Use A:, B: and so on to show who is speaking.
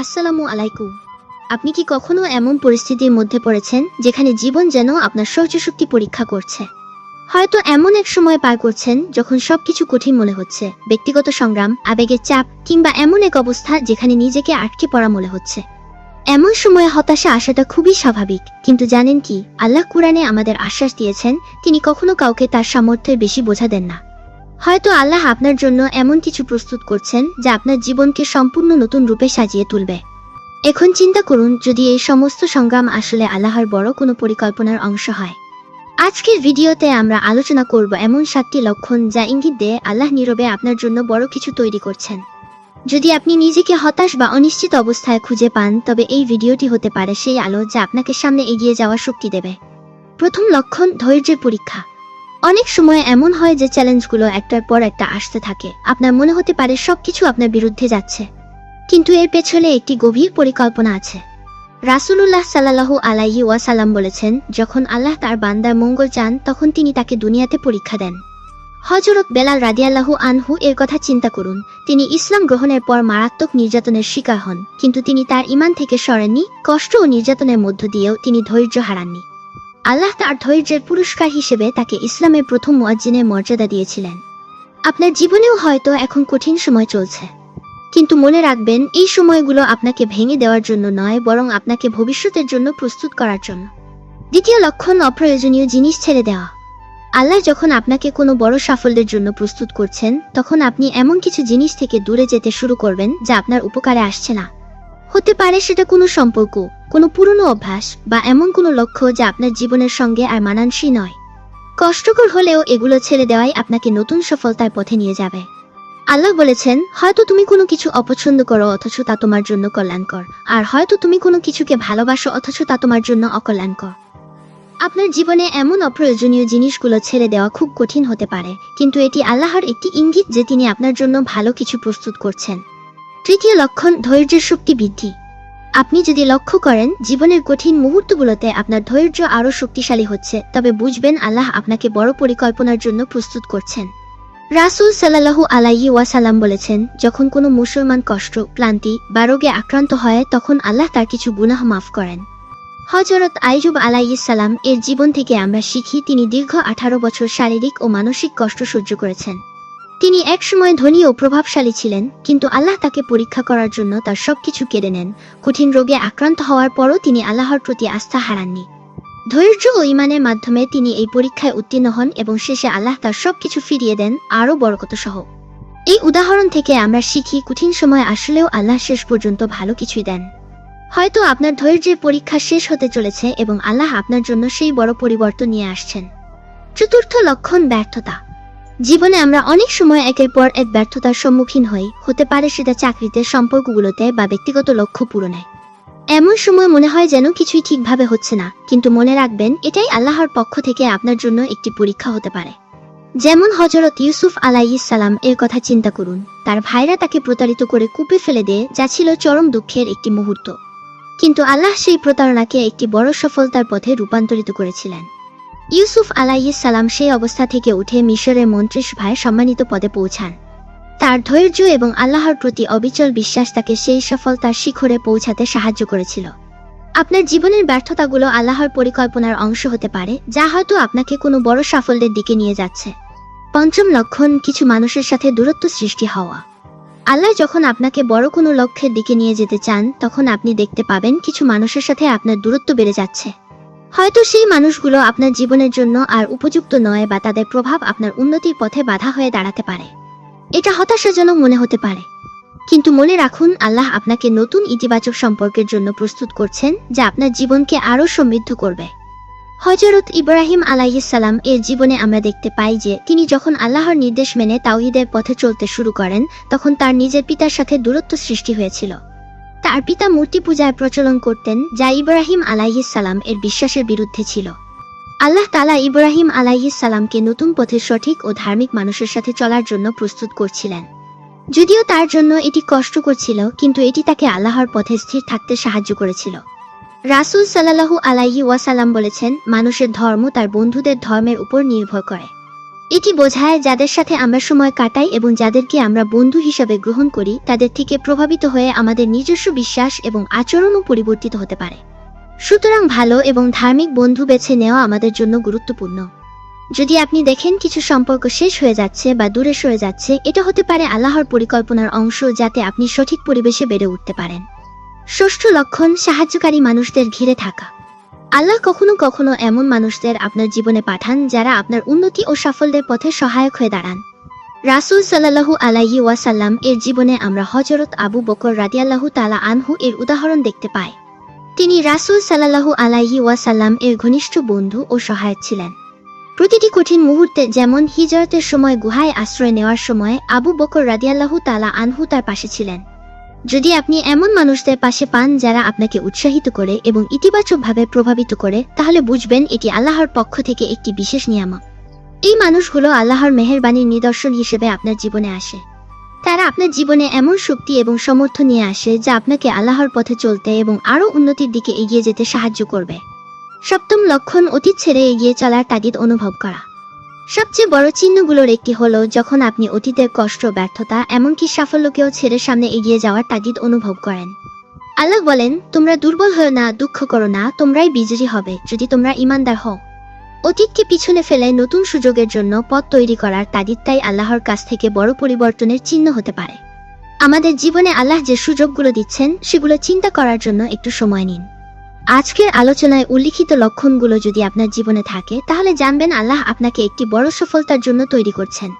A: আসসালামু আলাইকুম। আপনি কি কখনো এমন পরিস্থিতির মধ্যে পড়েছেন যেখানে জীবন যেন আপনার সহ্য শক্তি পরীক্ষা করছে? হয়তো এমন এক সময় পার করছেন যখন সবকিছু কঠিন মনে হচ্ছে, ব্যক্তিগত সংগ্রাম, আবেগের চাপ, কিংবা এমন এক অবস্থা যেখানে নিজেকে আটকে পড়া মনে হচ্ছে। এমন সময়ে হতাশা আসাটা খুবই স্বাভাবিক, কিন্তু জানেন কি, আল্লাহ কুরআনে আমাদের আশ্বাস দিয়েছেন, তিনি কখনো কাউকে তার সামর্থ্যের বেশি বোঝা দেন না। হয়তো আল্লাহ আপনার জন্য এমন কিছু প্রস্তুত করছেন যা আপনার জীবনকে সম্পূর্ণ নতুন রূপে সাজিয়ে তুলবে। এখন চিন্তা করুন, যদি এই সমস্ত সংগ্রাম আসলে আল্লাহর বড় কোনো পরিকল্পনার অংশ হয়। আজকের ভিডিওতে আমরা আলোচনা করব এমন সাতটি লক্ষণ যা ইঙ্গিত দেয় আল্লাহ নীরবে আপনার জন্য বড় কিছু তৈরি করছেন। যদি আপনি নিজেকে হতাশ বা অনিশ্চিত অবস্থায় খুঁজে পান, তবে এই ভিডিওটি হতে পারে সেই আলো যা আপনাকে সামনে এগিয়ে যাওয়ার শক্তি দেবে। প্রথম লক্ষণ, ধৈর্যের পরীক্ষা। অনেক সময় এমন হয় যে চ্যালেঞ্জগুলো একটার পর একটা আসতে থাকে। আপনার মনে হতে পারে সবকিছু আপনার বিরুদ্ধে যাচ্ছে। কিন্তু এর পেছনে একটি গভীর পরিকল্পনা আছে। রাসূলুল্লাহ সাল্লাল্লাহু আলাইহি ওয়াসাল্লাম বলেছেন, যখন আল্লাহ তার বান্দার মঙ্গল চান, তখন তিনি তাকে দুনিয়াতে পরীক্ষা দেন। হজরত বেলাল রাদিয়াল্লাহু আনহু এর কথা চিন্তা করুন। তিনি ইসলাম গ্রহণের পর মারাত্মক নির্যাতনের শিকার হন, কিন্তু তিনি তার ইমান থেকে সরেননি, কষ্ট ও নির্যাতনের মধ্য দিয়েও তিনি ধৈর্য হারাননি। আল্লাহ তার ধৈর্যের পুরস্কার হিসেবে তাকে ইসলামের প্রথম মুয়াজ্জিনের মর্যাদা দিয়েছিলেন। আপনার জীবনেও হয়তো এখন কঠিন সময় চলছে। কিন্তু মনে রাখবেন, এই সময়গুলো আপনাকে ভেঙে দেওয়ার জন্য নয়, বরং আপনাকে ভবিষ্যতের জন্য প্রস্তুত করার জন্য। দ্বিতীয় লক্ষণ, অপ্রয়োজনীয় জিনিস ছেড়ে দেওয়া। আল্লাহ যখন আপনাকে কোনো বড় সাফল্যের জন্য প্রস্তুত করছেন, তখন আপনি এমন কিছু জিনিস থেকে দূরে যেতে শুরু করবেন যা আপনার উপকারে আসছে না। হতে পারে সেটা কোনো সম্পর্ক, কোনো পুরনো অভ্যাস বা এমন কোনো লক্ষ্য যা আপনার জীবনের সঙ্গে আর মানানসই নয়। কষ্টকর হলেও এগুলো ছেড়ে দেওয়াই আপনাকে নতুন সফলতার পথে নিয়ে যাবে। আল্লাহ বলেছেন, হয়তো তুমি কোনো কিছু অপছন্দ করো অথচ তা তোমার জন্য কল্যাণকর, আর হয়তো তুমি কোনো কিছুকে ভালোবাসো অথচ তা তোমার জন্য অকল্যাণকর। আপনার জীবনে এমন অপ্রয়োজনীয় জিনিসগুলো ছেড়ে দেওয়া খুব কঠিন হতে পারে, কিন্তু এটি আল্লাহর একটি ইঙ্গিত যে তিনি আপনার জন্য ভালো কিছু প্রস্তুত করছেন। তৃতীয় লক্ষণ ধৈর্যের শক্তি বৃদ্ধি। আপনি যদি লক্ষ্য করেন, জীবনের কঠিন মুহূর্তগুলোতে আপনার ধৈর্য আরও শক্তিশালী হচ্ছে, তবে বুঝবেন আল্লাহ আপনাকে বড় পরিকল্পনার জন্য প্রস্তুত করছেন। রাসুল সাল্লাহু আলাইহি ওয়াসাল্লাম বলেছেন, যখন কোনো মুসলমান কষ্ট, ক্লান্তি বা রোগে আক্রান্ত হয়, তখন আল্লাহ তার কিছু গুনাহ মাফ করেন। হজরত আইজুব আলাইসাল্লাম এর জীবন থেকে আমরা শিখি তিনি দীর্ঘ আঠারো বছর শারীরিক ও মানসিক কষ্ট সহ্য করেছেন। তিনি একসময় ধনী ও প্রভাবশালী ছিলেন, কিন্তু আল্লাহ তাকে পরীক্ষা করার জন্য তার সবকিছু কেড়ে নেন। কঠিন রোগে আক্রান্ত হওয়ার পরও তিনি আল্লাহর প্রতি আস্থা হারাননি। ধৈর্য ও ইমানের মাধ্যমে তিনি এই পরীক্ষায় উত্তীর্ণ হন এবং শেষে আল্লাহ তার সবকিছু ফিরিয়ে দেন আরও বরকত সহ এই উদাহরণ থেকে আমরা শিখি, কঠিন সময় আসলেও আল্লাহ শেষ পর্যন্ত ভালো কিছুই দেন। হয়তো আপনার ধৈর্যের পরীক্ষা শেষ হতে চলেছে এবং আল্লাহ আপনার জন্য সেই বড় পরিবর্তন নিয়ে আসছেন। চতুর্থ লক্ষণ ব্যর্থতা। জীবনে আমরা অনেক সময় একের পর এক ব্যর্থতার সম্মুখীন হই। হতে পারে সেটা চাকরিতে, সম্পর্কগুলোতে বা ব্যক্তিগত লক্ষ্য পূরণে। এমন সময় মনে হয় যেন কিছুই ঠিকভাবে হচ্ছে না। কিন্তু মনে রাখবেন, এটাই আল্লাহর পক্ষ থেকে আপনার জন্য একটি পরীক্ষা হতে পারে। যেমন হজরত ইউসুফ সালাম এর কথা চিন্তা করুন। তার ভাইরা তাকে প্রতারিত করে কূপে ফেলে দেয়, যা ছিল চরম দুঃখের একটি মুহূর্ত। কিন্তু আল্লাহ সেই প্রতারণাকে একটি বড় সফলতার পথে রূপান্তরিত করেছিলেন। ইউসুফ সালাম সেই অবস্থা থেকে উঠে মিশরের মন্ত্রী সভায় সম্মানিত পদে পৌঁছান। তার ধৈর্য এবং আল্লাহর প্রতি অবিচল বিশ্বাস তাকে সেই সফলতার শিখরে পৌঁছাতে সাহায্য করেছিল। আপনার জীবনের ব্যর্থতাগুলো আল্লাহর পরিকল্পনার অংশ হতে পারে, যা হয়তো আপনাকে কোনো বড় সাফল্যের দিকে নিয়ে যাচ্ছে। পঞ্চম লক্ষণ, কিছু মানুষের সাথে দূরত্ব সৃষ্টি হওয়া। আল্লাহ যখন আপনাকে বড় কোনো লক্ষ্যের দিকে নিয়ে যেতে চান, তখন আপনি দেখতে পাবেন কিছু মানুষের সাথে আপনার দূরত্ব বেড়ে যাচ্ছে। হয়তো সেই মানুষগুলো আপনার জীবনের জন্য আর উপযুক্ত নয় বা তাদের প্রভাব আপনার উন্নতির পথে বাধা হয়ে দাঁড়াতে পারে। এটা হতাশাজনক মনে হতে পারে। কিন্তু মনে রাখুন, আল্লাহ আপনাকে নতুন ইতিবাচক সম্পর্কের জন্য প্রস্তুত করছেন যা আপনার জীবনকে আরও সমৃদ্ধ করবে। হজরত ইব্রাহিম আলাইসাল্লাম এর জীবনে আমরা দেখতে পাই যে তিনি যখন আল্লাহর নির্দেশ মেনে তাওহিদের পথে চলতে শুরু করেন, তখন তার নিজের পিতার সাথে দূরত্ব সৃষ্টি হয়েছিল। তার পিতা মূর্তি পূজায় প্রচলন করতেন, যা ইব্রাহিম আলাইসাল্লাম এর বিশ্বাসের বিরুদ্ধে ছিল। আল্লাহ তালা ইব্রাহিম আলাইসাল্লামকে নতুন পথের সঠিক ও ধার্মিক মানুষের সাথে চলার জন্য প্রস্তুত করছিলেন। যদিও তার জন্য এটি কষ্টকর ছিল, কিন্তু এটি তাকে আল্লাহর পথে স্থির থাকতে সাহায্য করেছিল। রাসুল সাল্লাহু আলাইহি ওয়াসাল্লাম বলেছেন, মানুষের ধর্ম তার বন্ধুদের ধর্মের উপর নির্ভর করে। এটি বোঝায় যাদের সাথে আমরা সময় কাটাই এবং যাদেরকে আমরা বন্ধু হিসাবে গ্রহণ করি, তাদের থেকে প্রভাবিত হয়ে আমাদের নিজস্ব বিশ্বাস এবং আচরণও পরিবর্তিত হতে পারে। সুতরাং ভালো এবং ধার্মিক বন্ধু বেছে নেওয়া আমাদের জন্য গুরুত্বপূর্ণ। যদি আপনি দেখেন কিছু সম্পর্ক শেষ হয়ে যাচ্ছে বা দূরে সরে যাচ্ছে, এটা হতে পারে আল্লাহর পরিকল্পনার অংশ যাতে আপনি সঠিক পরিবেশে বেড়ে উঠতে পারেন। ষষ্ঠ লক্ষণ, সাহায্যকারী মানুষদের ঘিরে থাকা। আল্লাহ কখনো কখনো এমন মানুষদের আপনার জীবনে পাঠান যারা আপনার উন্নতি ও সাফল্যের পথে সহায়ক হয়ে দাঁড়ান। রাসূল সাল্লাল্লাহু আলাইহি ওয়াসাল্লাম এর জীবনে আমরা হজরত আবু বকর রাদিয়াল্লাহু তালা আনহু এর উদাহরণ দেখতে পাই। তিনি রাসূল সাল্লাল্লাহু আলাইহি ওয়াসাল্লাম এর ঘনিষ্ঠ বন্ধু ও সহায়ক ছিলেন। প্রতিটি কঠিন মুহূর্তে যেমন হিজরতের সময় গুহায় আশ্রয় নেওয়ার সময় আবু বকর রাদিয়াল্লাহু তালা আনহু তার পাশে ছিলেন। যদি আপনি এমন মানুষদের পাশে পান যারা আপনাকে উৎসাহিত করে এবং ইতিবাচকভাবে প্রভাবিত করে, তাহলে বুঝবেন এটি আল্লাহর পক্ষ থেকে একটি বিশেষ নিয়ামক এই মানুষগুলো আল্লাহর মেহেরবানির নিদর্শন হিসেবে আপনার জীবনে আসে। তারা আপনার জীবনে এমন শক্তি এবং সমর্থন নিয়ে আসে যা আপনাকে আল্লাহর পথে চলতে এবং আরও উন্নতির দিকে এগিয়ে যেতে সাহায্য করবে। সপ্তম লক্ষণ অতীত ছেড়ে এগিয়ে চলার তাগিদ অনুভব করা। সবচেয়ে বড় চিহ্নগুলোর একটি হলো, যখন আপনি অতীতের কষ্ট, ব্যর্থতা, এমনকি সাফল্যকেও ছেড়ে সামনে এগিয়ে যাওয়ার তাগিদ অনুভব করেন। আল্লাহ বলেন, তোমরা দুর্বল হও না, দুঃখ করো না, তোমরাই বিজয়ী হবে, যদি তোমরা ইমানদার হও। অতীতকে পিছনে ফেলে নতুন সুযোগের জন্য পথ তৈরি করার তাগিদ তাই আল্লাহর কাছ থেকে বড় পরিবর্তনের চিহ্ন হতে পারে। আমাদের জীবনে আল্লাহ যে সুযোগগুলো দিচ্ছেন, সেগুলো চিন্তা করার জন্য একটু সময় নিন। আজকের আলোচনায় উল্লিখিত লক্ষণগুলো যদি আপনার জীবনে থাকে, তাহলে জানবেন আল্লাহ আপনাকে একটি বড় সফলতার জন্য তৈরি করছেন।